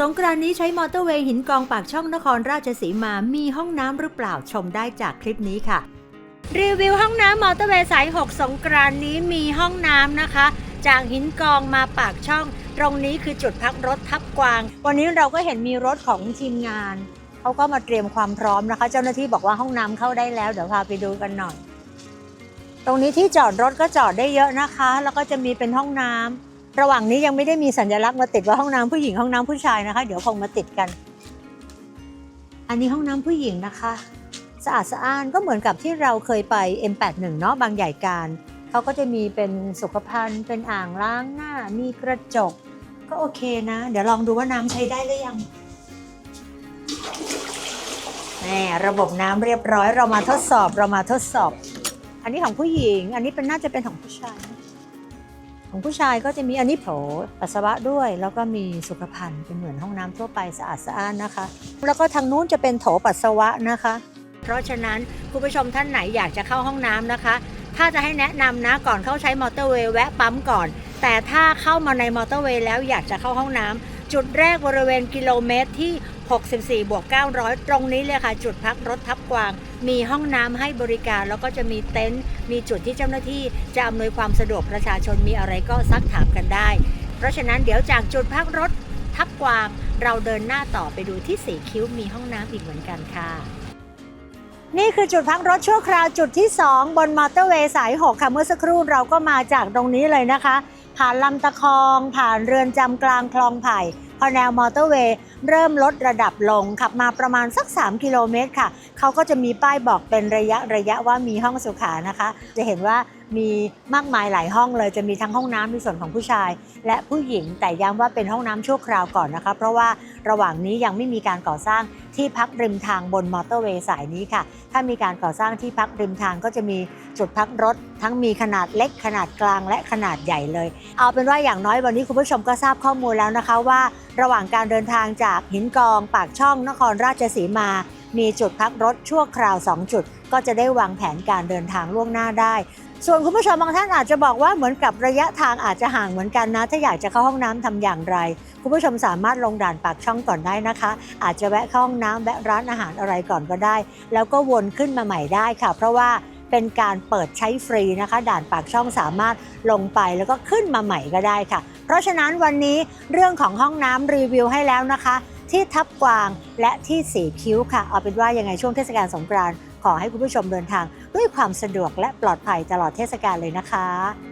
สงกรานนี้ใช้มอเตอร์เวย์หินกองปากช่องนครราชสีมา มีห้องน้ำหรือเปล่าชมได้จากคลิปนี้ค่ะ รีวิวห้องน้ำมอเตอร์เวย์สาย 6 สงกรานนี้มีห้องน้ำนะคะ จากหินกองมาปากช่อง ตรงนี้คือจุดพักรถทับกวาง วันนี้เราก็เห็นมีรถของทีมงาน เขาก็มาเตรียมความพร้อมนะคะ เจ้าหน้าที่บอกว่าห้องน้ำเข้าได้แล้ว เดี๋ยวพาไปดูกันหน่อย ตรงนี้ที่จอดรถก็จอดได้เยอะนะคะ แล้วก็จะมีเป็นห้องน้ำ ระหว่างนี้ยังไม่ได้มีสัญลักษณ์มาติดว่าห้องน้ำผู้หญิงห้องน้ำผู้ชายนะคะ เดี๋ยวคงมาติดกัน อันนี้ห้องน้ำผู้หญิงนะคะ สะอาดสะอ้านก็เหมือนกับที่เราเคยไป M81 เนาะบางใหญ่การเขาก็จะมีเป็นสุขภัณฑ์เป็นอ่างล้างหน้า มีกระจก ก็โอเคนะ เดี๋ยวลองดูว่าน้ำใช้ได้หรือยังแหมระบบน้ำเรียบร้อยเรามาทดสอบเรามาทดสอบ อันนี้ของผู้หญิง อันนี้เป็นน่าจะเป็นของผู้ชาย ของผู้ชายก็จะมีอันนี้โถปัสสาวะด้วย แล้วก็มีสุขภัณฑ์เป็นเหมือนห้องน้ำทั่วไปสะอาดสะอ้านนะคะ แล้วก็ทางนู้นจะเป็นโถปัสสาวะนะคะ เพราะฉะนั้นคุณผู้ชมท่านไหนอยากจะเข้าห้องน้ำนะคะ ถ้าจะให้แนะนำนะก่อนเข้าใช้มอเตอร์เวย์แวะปั๊มก่อน แต่ถ้าเข้ามาในมอเตอร์เวย์แล้วอยากจะเข้าห้องน้ำ จุดแรกบริเวณกิโลเมตรที่ 64 บวก 900 ตรงนี้เลยค่ะ จุดพักรถทับกวาง มีห้องน้ำให้บริการ แล้วก็จะมีเต็นท์มีจุดที่เจ้าหน้าที่จะอำนวยความสะดวกประชาชนมีอะไรก็ซักถามกันได้ เพราะฉะนั้นเดี๋ยวจากจุดพักรถทับกวาง เราเดินหน้าต่อไปดูที่สีคิ้วมีห้องน้ำอีกเหมือนกันค่ะนี่คือจุดพักรถชั่วคราวจุดที่ 2 บนมอเตอร์เวย์สาย 6 ค่ะ เมื่อสักครู่เราก็มาจากตรงนี้เลยนะคะ ผ่านลำตะคอง ผ่านเรือนจำกลางคลองไผ่ พอแนวมอเตอร์เวย์เริ่มลดระดับลงขับมาประมาณสัก 3 กิโลเมตรค่ะ เขาก็จะมีป้ายบอกเป็นระยะระยะว่ามีห้องสุขานะคะ จะเห็นว่า มีมากมายหลายห้องเลยจะมีทั้งห้องน้ำในส่วนของผู้ชาย และผู้หญิงแต่ย้ำว่าเป็นห้องน้ำชั่วคราวก่อนนะคะ เพราะว่าระหว่างนี้ยังไม่มีการก่อสร้างที่พักริมทางบนมอเตอร์เวย์สายนี้ค่ะ ถ้ามีการก่อสร้างที่พักริมทางก็จะมีจุดพักรถ ทั้งมีขนาดเล็กขนาดกลางและขนาดใหญ่เลย เอาเป็นว่าอย่างน้อยวันนี้คุณผู้ชมก็ทราบข้อมูลแล้วนะคะว่า ระหว่างการเดินทางจากหินกอง ปากช่องนครราชสีมา มีจุดพักรถชั่วคราว 2 จุด ก็จะได้วางแผนการเดินทางล่วงหน้าได้ ส่วนคุณผู้ชมบางท่านอาจจะบอกว่าเหมือนกับระยะทางอาจจะห่างเหมือนกันนะ ถ้าอยากจะเข้าห้องน้ำทำอย่างไร คุณผู้ชมสามารถลงด่านปากช่องก่อนได้นะคะ อาจจะแวะเข้าห้องน้ำแวะร้านอาหารอะไรก่อนก็ได้ แล้วก็วนขึ้นมาใหม่ได้ค่ะ เพราะว่าเป็นการเปิดใช้ฟรีนะคะ ด่านปากช่องสามารถลงไปแล้วก็ขึ้นมาใหม่ก็ได้ค่ะ เพราะฉะนั้นวันนี้เรื่องของห้องน้ำรีวิวให้แล้วนะคะ ที่ทับกวางและที่สีคิ้วค่ะ เอาเป็นว่ายังไงช่วงเทศกาลสงกรานต์ขอให้คุณผู้ชมเดินทาง ด้วยความสะดวกและปลอดภัยตลอดเทศกาลเลยนะคะ